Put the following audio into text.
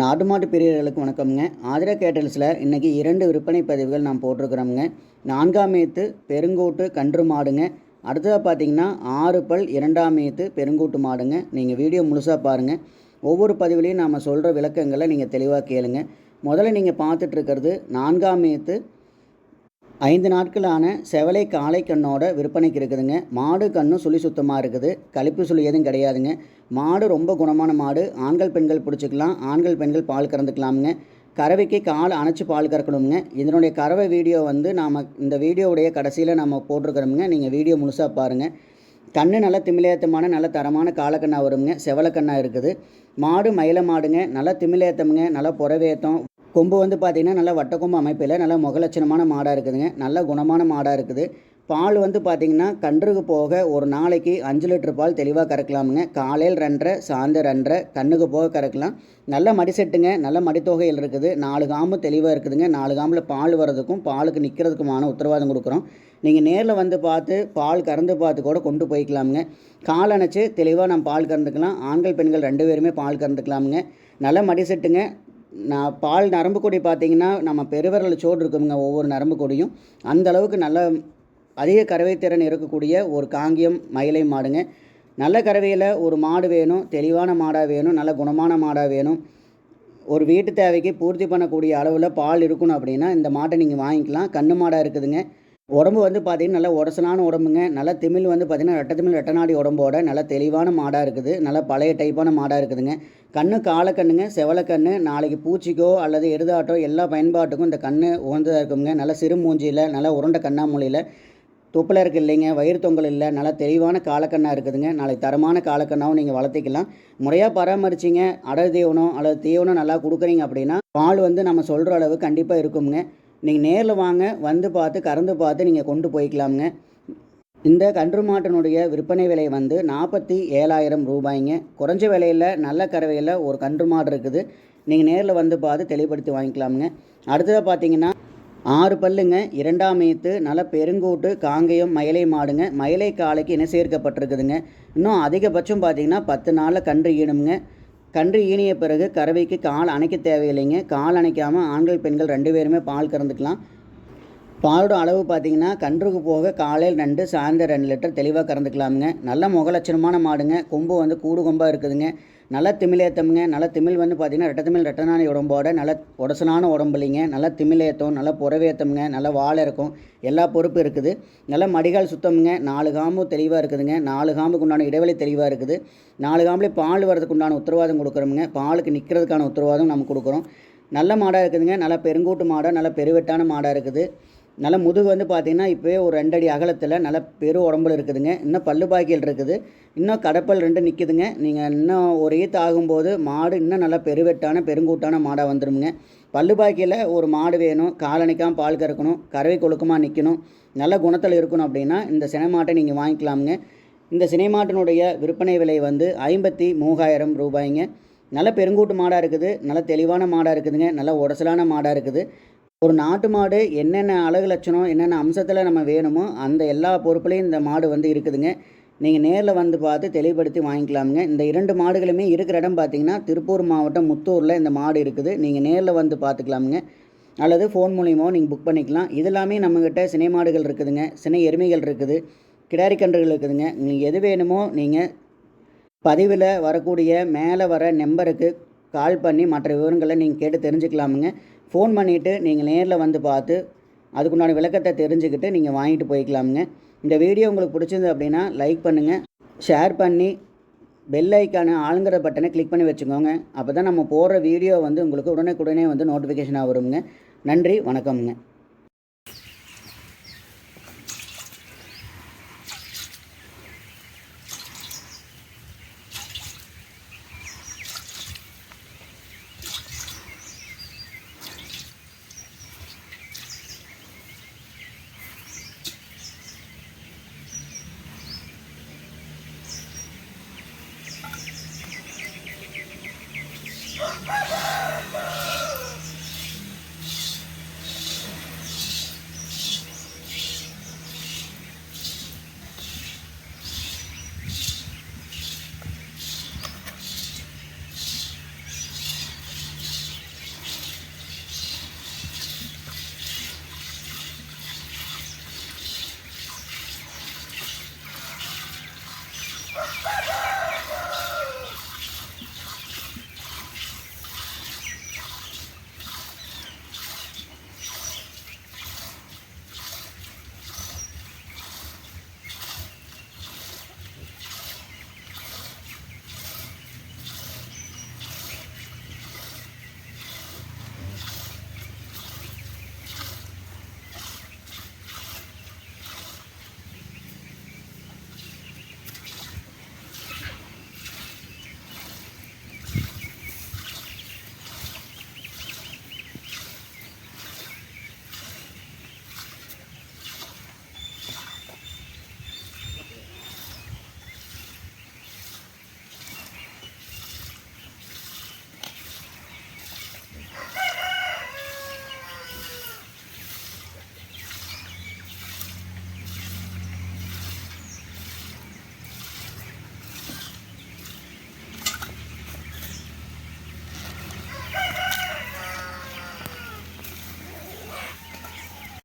நாடு மாட்டு பிரியர்களுக்கு வணக்கம்ங்க. ஆதிரா கேட்டல்ஸில் இன்றைக்கி இரண்டு விற்பனை பதிவுகள் நான் போட்டிருக்கிறோம்ங்க. நான்காம் மேத்து பெருங்கூட்டு கன்று மாடுங்க. அடுத்ததாக பார்த்தீங்கன்னா ஆறு பல் இரண்டாம் மேத்து பெருங்கூட்டு மாடுங்க. நீங்கள் வீடியோ முழுசாக பாருங்கள் ஒவ்வொரு பதிவுலையும் நாம் சொல்கிற விளக்கங்களை நீங்கள் தெளிவாக கேளுங்க. முதல்ல நீங்கள் பார்த்துட்ருக்கிறது நான்காம் மேத்து ஐந்து நாட்களான செவலை காளை கண்ணோட விற்பனைக்கு இருக்குதுங்க மாடு கண்ணும் சுழி சுத்தமாக இருக்குது. கழிப்பு சுழி எதுவும் கிடையாதுங்க. மாடு ரொம்ப குணமான மாடு. ஆண்கள் பெண்கள் பிடிச்சிக்கலாம். ஆண்கள் பெண்கள் பால் கறந்துக்கலாமுங்க. கறவைக்கு கால் அணைச்சி பால் கறக்கணுங்க இதனுடைய கறவை வீடியோ வந்து நாம் இந்த வீடியோவுடைய கடைசியில் நம்ம போட்டிருக்கிறோமுங்க. நீங்கள் வீடியோ முழுசாக பாருங்கள் கண்ணு நல்ல திமிலேத்தமான நல்ல தரமான காலக்கண்ணா வருங்க. செவலக்கண்ணா இருக்குது. மாடு மயில மாடுங்க. நல்லா திமிலேத்தமுங்க. நல்லா புறவேத்தம். கொம்பு வந்து பார்த்திங்கன்னா நல்லா வட்டக்கொம்பு அமைப்பில் நல்லா முகலட்சணமான மாடாக இருக்குதுங்க. நல்ல குணமான மாடாக இருக்குது. பால் வந்து பார்த்திங்கன்னா கன்றுக்கு போக ஒரு நாளைக்கு அஞ்சு லிட்டர் பால் தெளிவாக கறக்கலாமுங்க. காலையில் ரெண்டரை சாயந்தரம் ரெண்டரை கண்ணுக்கு போக கறக்கலாம். நல்ல மடி செட்டுங்க. நல்ல மடித்தொகையில் இருக்குது. நாலு காம்பு தெளிவாக இருக்குதுங்க. நாலு காம்பில் பால் வர்றதுக்கும் பாலுக்கு நிற்கிறதுக்குமான உத்தரவாதம் கொடுக்குறோம். நீங்கள் நேரில் வந்து பார்த்து பால் கறந்து பார்த்து கூட கொண்டு போய்க்கலாமுங்க. கால் அணைச்சி தெளிவாக நம்ம பால் கறந்துக்கலாம். ஆண்கள் பெண்கள் ரெண்டு பேருமே பால் கறந்துக்கலாமுங்க. நல்ல மடி செட்டுங்க. நான் பால் நரம்பு கொடி பார்த்திங்கன்னா நம்ம பெருவிரல் சோடு இருக்குங்க ஒவ்வொரு நரம்பு கொடியும். அந்த அளவுக்கு நல்ல அதிக கறவை திறன் இருக்கக்கூடிய ஒரு காங்கியம் மயிலை மாடுங்க. நல்ல கறவையில் ஒரு மாடு வேணும் தெளிவான மாடாக வேணும் நல்ல குணமான மாடாக வேணும். ஒரு வீட்டு தேவைக்கு பூர்த்தி பண்ணக்கூடிய அளவில் பால் இருக்கணும் அப்படின்னா இந்த மாட்டை நீங்கள் வாங்கிக்கலாம். கன்று மாடாக இருக்குதுங்க. உடம்பு வந்து பார்த்திங்கன்னா நல்லா உடசனான உடம்புங்க. நல்ல திமிழ் வந்து பார்த்திங்கன்னா ரெட்ட திமிழ் ரெட்டநாடி உடம்போட நல்ல தெளிவான மாடாக இருக்குது. நல்ல பழைய டைப்பான மாடாக இருக்குதுங்க. கண்ணு காலக்கண்ணுங்க செவலக்கண்ணு நாளைக்கு பூச்சிக்கோ அல்லது எருதாட்டோ எல்லா பயன்பாட்டுக்கும் இந்த கண்ணு உகந்ததாக இருக்குங்க. நல்ல சிறு மூஞ்சியில் நல்ல உருண்டை கண்ணாமூலியில். துப்பில் இருக்கு இல்லைங்க வயிறு தொங்கல் இல்லை நல்லா தெளிவான காலக்கண்ணாக இருக்குதுங்க. நாளைக்கு தரமான காலக்கண்ணாவும் நீங்கள் வளர்த்திக்கலாம். முறையாக பராமரிச்சிங்க. அடர் தீவனம் அல்லது தீவனம் நல்லா கொடுக்குறீங்க அப்படின்னா பால் வந்து நம்ம சொல்கிற அளவு கண்டிப்பாக இருக்குங்க. நீங்கள் நேரில் வாங்க வந்து பார்த்து கறந்து பார்த்து நீங்கள் கொண்டு போய்க்கலாமுங்க. இந்த கன்று மாட்டினுடைய விற்பனை விலை வந்து நாற்பத்தி ஏழாயிரம் ரூபாய்ங்க. குறைஞ்ச விலையில் நல்ல கறவையில் ஒரு கன்று மாடு இருக்குது. நீங்கள் நேரில் வந்து பார்த்து தெளிவுபடுத்தி வாங்கிக்கலாமுங்க. அடுத்ததாக பார்த்தீங்கன்னா ஆறு பல்லுங்க இரண்டாம் மேத்து நல்ல பெருங்கூட்டு காங்கேயம் மயிலை மாடுங்க. மயிலை காலைக்கு இணை சேர்க்கப்பட்டிருக்குதுங்க. இன்னும் அதிகபட்சம் பார்த்தீங்கன்னா பத்து நாளில் கன்று ஈணுங்க கன்று ஈனிய பிறகு கறவைக்கு கால் அணைக்க தேவையில்லைங்க. கால் அணைக்காமல் ஆண்கள் பெண்கள் ரெண்டு பேருமே பால் கறந்துக்கலாம். பாலோட அளவு பார்த்தீங்கன்னா கன்றுக்கு போக காலையில் ரெண்டு சாயந்தரம் ரெண்டு லிட்டர் தெளிவாக கறந்துக்கலாமுங்க. நல்ல முகலட்சணமான மாடுங்க. கொம்பு வந்து கூடு கொம்பாக இருக்குதுங்க. நல்ல திமிழேத்தமுங்க நல்ல திமிழ் வந்து பார்த்திங்கன்னா ரெட்ட தமிழ் ரெட்டனான உடம்போட நல்ல உடம்பு இல்லைங்க நல்ல திமிழேத்தம் நல்ல புறவேத்தமுங்க நல்ல வாழை இருக்கும் எல்லா பொறுப்பு இருக்குது. நல்ல மடிகால் சுத்தமுங்க. நாலு காம்பும் தெளிவாக இருக்குதுங்க. நாலு காம்புக்கு உண்டான இடைவெளி தெளிவாக இருக்குது. நாலு காம்புலேயே பால் வரதுக்கு உண்டான உத்தரவாதம் கொடுக்குறோமுங்க. பாலுக்கு நிற்கிறதுக்கான உத்தரவாதம் நம்ம கொடுக்குறோம். நல்ல மாடாக இருக்குதுங்க. நல்ல பெருங்கூட்டு மாடாக நல்ல பெருவெட்டான மாடாக இருக்குது. நல்ல முதுகு வந்து பார்த்திங்கன்னா இப்போயே ஒரு ரெண்டடி அகலத்தில் நல்ல பெரு உடம்புல இருக்குதுங்க. இன்னும் பல்லு பாக்கியல் இருக்குது. இன்னும் கடப்பல் ரெண்டு நிற்குதுங்க நீங்கள் இன்னும் ஒரு ஈத்து ஆகும்போது மாடு இன்னும் நல்லா பெருவெட்டான பெருங்கூட்டான மாடாக வந்துடுங்க பல்லு பாக்கியில் ஒரு மாடு வேணும். காலணிக்காமல் பால் கறக்கணும். கறவை கொழுக்கமாக நிற்கணும் நல்ல குணத்தில் இருக்கணும் அப்படின்னா இந்த சினை மாட்டை நீங்கள் வாங்கிக்கலாமுங்க. இந்த சினை மாட்டினுடைய விற்பனை விலை வந்து ஐம்பத்தி மூவாயிரம் ரூபாய்ங்க. நல்ல பெருங்கூட்டு மாடாக இருக்குது. நல்ல தெளிவான மாடாக இருக்குதுங்க. நல்ல உடசலான மாடாக இருக்குது. ஒரு நாட்டு மாடு என்னென்ன அழகு லட்சணம் என்னென்ன அம்சத்தில் நம்ம வேணுமோ அந்த எல்லா பொறுப்புலையும் இந்த மாடு வந்து இருக்குதுங்க. நீங்கள் நேரில் வந்து பார்த்து தெளிவுபடுத்தி வாங்கிக்கலாமுங்க. இந்த இரண்டு மாடுகளுமே இருக்கிற இடம் பார்த்தீங்கன்னா திருப்பூர் மாவட்டம் முத்தூரில் இந்த மாடு இருக்குது. நீங்கள் நேரில் வந்து பார்த்துக்கலாமுங்க. அல்லது ஃபோன் மூலியமாக நீங்கள் புக் பண்ணிக்கலாம். இது எல்லாமே நம்மக்கிட்ட சினை மாடுகள் இருக்குதுங்க. சினை எருமைகள் இருக்குது. கிடாரி கன்றுகள் இருக்குதுங்க. நீங்கள் எது வேணுமோ நீங்கள் பதிவில் வரக்கூடிய மேலே வர நம்பருக்கு கால் பண்ணி மற்ற விவரங்களை நீங்கள் கேட்டு தெரிஞ்சுக்கலாமுங்க. ஃபோன் பண்ணிவிட்டு நீங்கள் நேரில் வந்து பார்த்து அதுக்குண்டான விளக்கத்தை தெரிஞ்சுக்கிட்டு நீங்கள் வாங்கிட்டு போய்க்கலாமுங்க. இந்த வீடியோ உங்களுக்கு பிடிச்சிருந்து அப்படின்னா லைக் பண்ணுங்கள் ஷேர் பண்ணி பெல் ஐக்கான ஆளுங்கிற பட்டனை கிளிக் பண்ணி வச்சுக்கோங்க. அப்போ தான் நம்ம போடுற வீடியோ வந்து உங்களுக்கு உடனே உடனே வந்து நோட்டிஃபிகேஷனாக வருங்க நன்றி வணக்கம்ங்க.